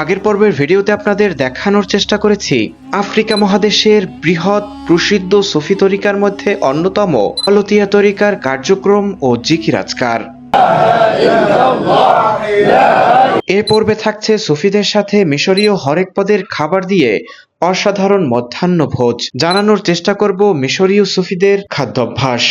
আগের পর্বের ভিডিওতে আপনাদের দেখানোর চেষ্টা করেছি আফ্রিকা মহাদেশের বৃহৎ, প্রসিদ্ধ সুফি তরিকার মধ্যে অন্যতম হলতিয়া তরিকার কার্যক্রম ও জিকির আজকার এ পর্বে থাকছে সুফিদের সাথে মিশরীয় হরেক পদের খাবার দিয়ে অসাধারণ মধ্যাহ্ন ভোজ জানানোর চেষ্টা করব মিশরীয় সুফিদের খাদ্যাভ্যাস।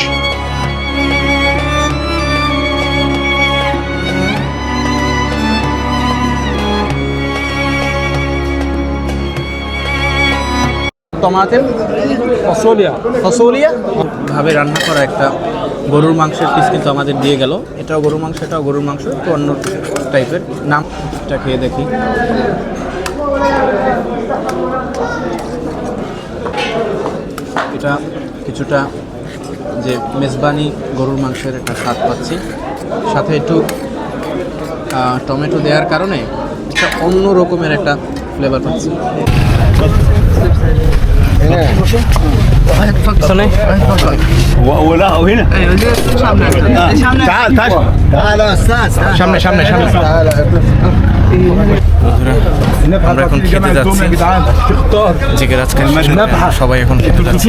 টমাটেম ফসলিয়া। ফসলিয়া। ভাবে রান্না করা একটা গরুর মাংসের পিস কিন্তু আমাদের দিয়ে গেল। এটাও গরুর মাংস এটাও গরুর মাংস একটু অন্য টাইপের নাম এটা খেয়ে দেখি। এটা কিছুটা যে মেজবানি গরুর মাংসের একটা স্বাদ পাচ্ছি। সাথে একটু টমেটো দেওয়ার কারণে একটা অন্য রকমের একটা ফ্লেভার পাচ্ছি। ولا هنا تعال تعال تعال يا استاذ সামনে সামনে সামনে বন্ধুরা আমরা এখন খেতে যাচ্ছি জিগের আজকে সবাই এখন খেতে যাচ্ছি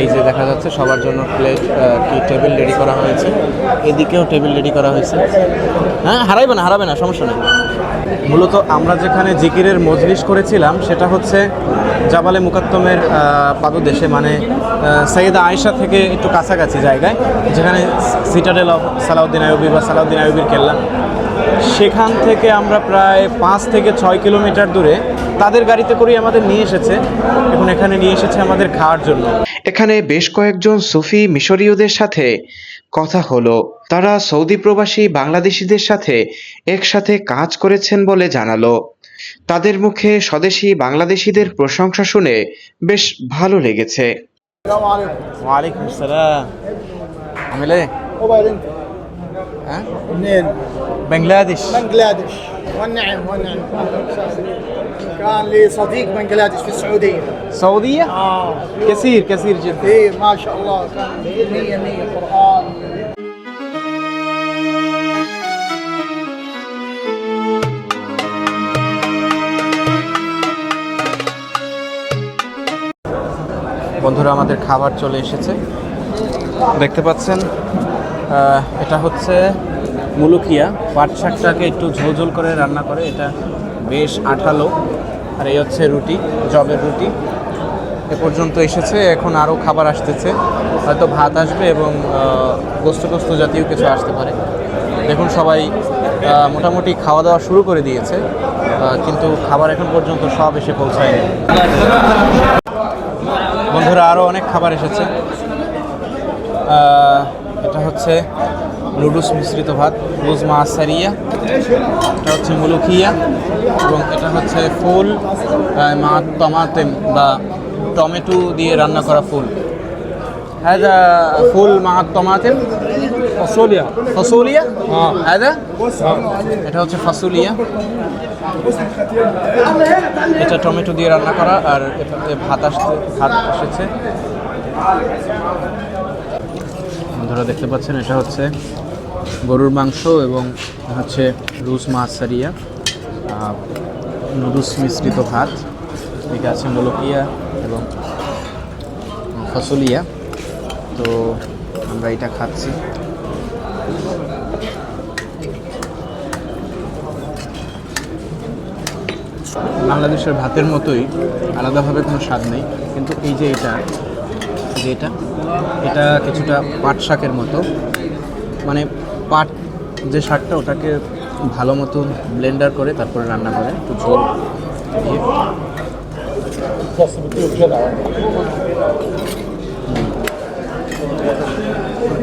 এই যে দেখা যাচ্ছে সবার জন্য প্লেট কি টেবিল রেডি করা হয়েছে। এদিকেও টেবিল রেডি করা হয়েছে। হ্যাঁ হারাইবে না, হারাবে না, সমস্যা নেই। মূলত আমরা যেখানে জিকিরের মজলিস করেছিলাম, সেটা হচ্ছে জাবালে মুকাত্তমের পাদদেশে মানে সৈয়দা আয়েশা থেকে একটু কাছাকাছি জায়গায়, যেখানে সিটাডেল অফ সালাউদ্দিন আয়ুবি বা সালাউদ্দিন আয়ুবির কেল্লা। সেখান থেকে আমরা প্রায় পাঁচ থেকে ছয় কিলোমিটার দূরে তাদের গাড়িতে করেই আমাদের নিয়ে এসেছে। এবং এখানে নিয়ে এসেছে আমাদের খাওয়ার জন্য। এখানে বেশ কয়েকজন সুফি মিশরীয়দের সাথে কথা হলো। তারা সৌদি প্রবাসী বাংলাদেশিদের সাথে একসাথে কাজ করেছেন বলে জানালো। তাদের মুখে স্বদেশি বাংলাদেশিদের প্রশংসা শুনে বেশ ভালো লেগেছে। আমিলে? وبعدين انت ها؟ منين؟ بنجلاديش بنجلاديش والنعم والنعم أهلاً وسهلاً. كان لي صديق بنجلاديش في السعوديه سعودية؟ اه كثير كثير جدا ايه ما شاء الله كان 100 100 قران বন্ধুরা আমাদের খাবার চলে এসেছে দেখতে পাচ্ছেন আহ, এটা হচ্ছে মুলুকিয়া পাট শাকটাকে একটু ঝোল ঝোল করে রান্না করে এটা বেশ আঠালো। আর এই হচ্ছে রুটি জবের রুটি। এ পর্যন্ত এসেছে এখন আরও খাবার আসতেছে। হয়তো ভাত আসবে এবং আহ, গোস্ত জাতীয় কিছু আসতে পারে। দেখুন সবাই মোটামুটি খাওয়া দাওয়া শুরু করে দিয়েছে কিন্তু খাবার এখন পর্যন্ত সব এসে পৌঁছায়নি। বন্ধুরা আরও অনেক খাবার এসেছে। এটা হচ্ছে নুডলস মিশ্রিত ভাত রোজ মাসারিয়া এটা হচ্ছে মুলুখিয়া এবং এটা হচ্ছে ফুল আহ, মা টমাটেম বা টমেটো দিয়ে রান্না করা ফুল هذا فول مع الطماطم فاصوليا فاصوليا اه هذا এটা হচ্ছে ফাসুলিয়া এটা টমেটো দিয়ে রান্না করা আর এটাতে ভাত আসছে ভাত এসেছে বন্ধুরা দেখতে পাচ্ছেন এটা হচ্ছে গরুর মাংস এবং হচ্ছে রুস মাছ সারিয়া নুডলস মিশ্রিত ভাত। এদিকে আছে মোলকিয়া এবং ফসলিয়া তো আমরা এটা খাচ্ছি। বাংলাদেশের ভাতের মতোই আলাদাভাবে কোনো স্বাদ নেই। কিন্তু এই যে এটা যে এটা এটা কিছুটা পাট শাকের মতো। মানে পাট যে শাকটা, ওটাকে ভালো মতো ব্লেন্ডার করে তারপরে রান্না করে, একটু ঝোল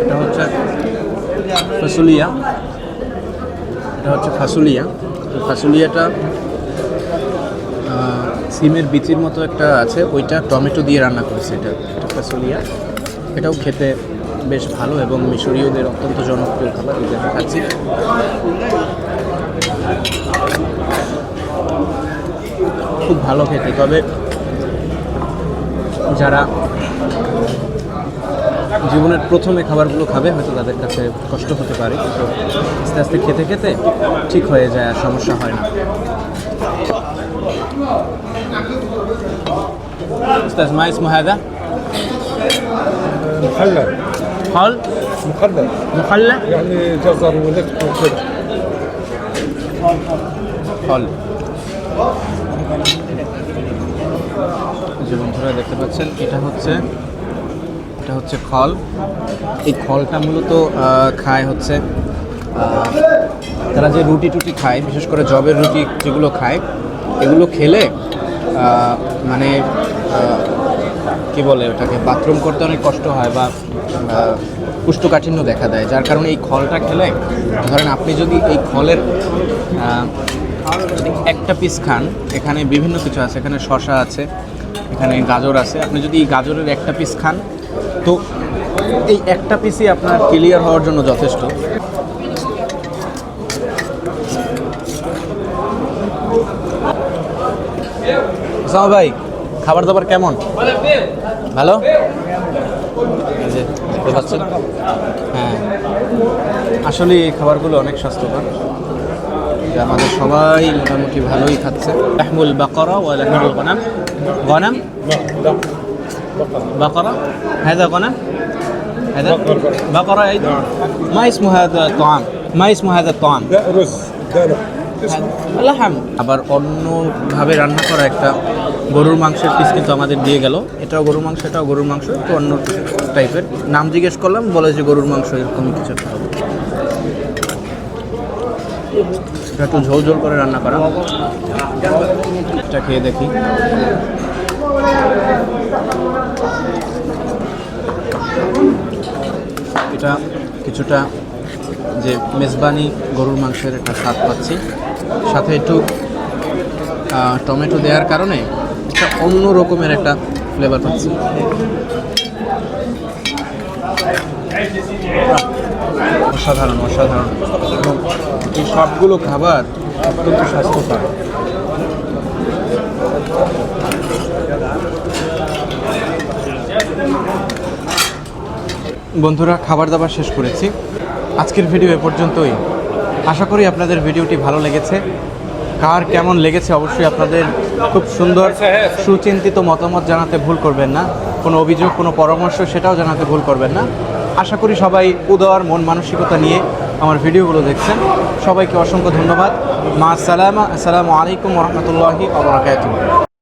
এটা হচ্ছে ফাসুলিয়া। এটা হচ্ছে ফাসুলিয়া। ফাসুলিয়াটা সিমের বিচির মতো একটা আছে, ওইটা টমেটো দিয়ে রান্না করেছে এটা। এটা ফাসুলিয়া। এটাও খেতে বেশ ভালো এবং মিশরীয়দের অত্যন্ত জনপ্রিয় খাবার এটা আমি খাচ্ছি খুব ভালো খেতে তবে যারা জীবনের প্রথমে খাবারগুলো খাবে হয়তো তাদের কাছে কষ্ট হতে পারে কিন্তু আস্তে আস্তে খেতে খেতে ঠিক হয়ে যায় আর সমস্যা হয় না استاذ ما اسمه هذا؟ مخلل خل مخلل مخلى يعني جزر ولفت وكذا ফল যে বন্ধুরা দেখতে পাচ্ছেন এটা হচ্ছে এটা হচ্ছে খল এই খলটা মূলত আহ, খায় হচ্ছে আহ, তারা যে রুটি টুটি খায় বিশেষ করে জবের রুটি যেগুলো খায় এগুলো খেলে আহ, মানে আহ, কি বলে ওটাকে বাথরুম করতে অনেক কষ্ট হয় বা আহ, কুষ্ঠকাঠিন্য দেখা দেয় যার কারণে এই খলটা খেলে ধরেন আপনি যদি এই খলের একটা পিস খান এখানে বিভিন্ন কিছু আছে এখানে শশা আছে এখানে গাজর আছে আপনি যদি এই গাজরের একটা পিস খান তো এই একটা পিসই আপনার ক্লিয়ার হওয়ার জন্য যথেষ্ট। ভাই খাবার দাবার কেমন ভালো এই যে দেখতে পাচ্ছেন হ্যাঁ আসলে এই খাবারগুলো অনেক স্বাস্থ্যকর যে আমাদের সবাই মোটামুটি ভালোই খাচ্ছে লাহমুল বাকরা ওয়া লাহমুল গনাম গনাম بقرة هذا غنم هذا بقرة أيضا ما اسم هذا الطعام ما اسم هذا الطعام ده رز ده لحم লাহাম আবার অন্যভাবে রান্না করা একটা গরুর মাংসের পিস কিন্তু আমাদের দিয়ে গেল। এটাও গরুর মাংস, এটাও গরুর মাংস, একটু অন্য টাইপের নাম জিজ্ঞেস করলাম, বলে যে গরুর মাংস এরকম কিছু একটা একটু ঝোল ঝোল করে রান্না করা। এটা খেয়ে দেখি। এটা কিছুটা যে মেজবানি গরুর মাংসের একটা স্বাদ পাচ্ছি। সাথে একটু টমেটো দেওয়ার কারণে অন্য রকমের একটা ফ্লেভার পাচ্ছি। অসাধারণ অসাধারণ। এবং এই সবগুলো খাবার অত্যন্ত স্বাস্থ্যকর। বন্ধুরা, খাবার দাবার শেষ করেছি। আজকের ভিডিও এ পর্যন্তই। আশা করি আপনাদের ভিডিওটি ভালো লেগেছে। কার কেমন লেগেছে অবশ্যই আপনাদের খুব সুন্দর, সুচিন্তিত মতামত জানাতে ভুল করবেন না। কোনো অভিযোগ, কোনো পরামর্শ সেটাও জানাতে ভুল করবেন না। আশা করি সবাই উদার, মন মানসিকতা নিয়ে আমার ভিডিওগুলো দেখছেন। সবাইকে অসংখ্য ধন্যবাদ। মা সালামা, আসসালামু আলাইকুম রহমতুল্লাহি আবরাকাতুহ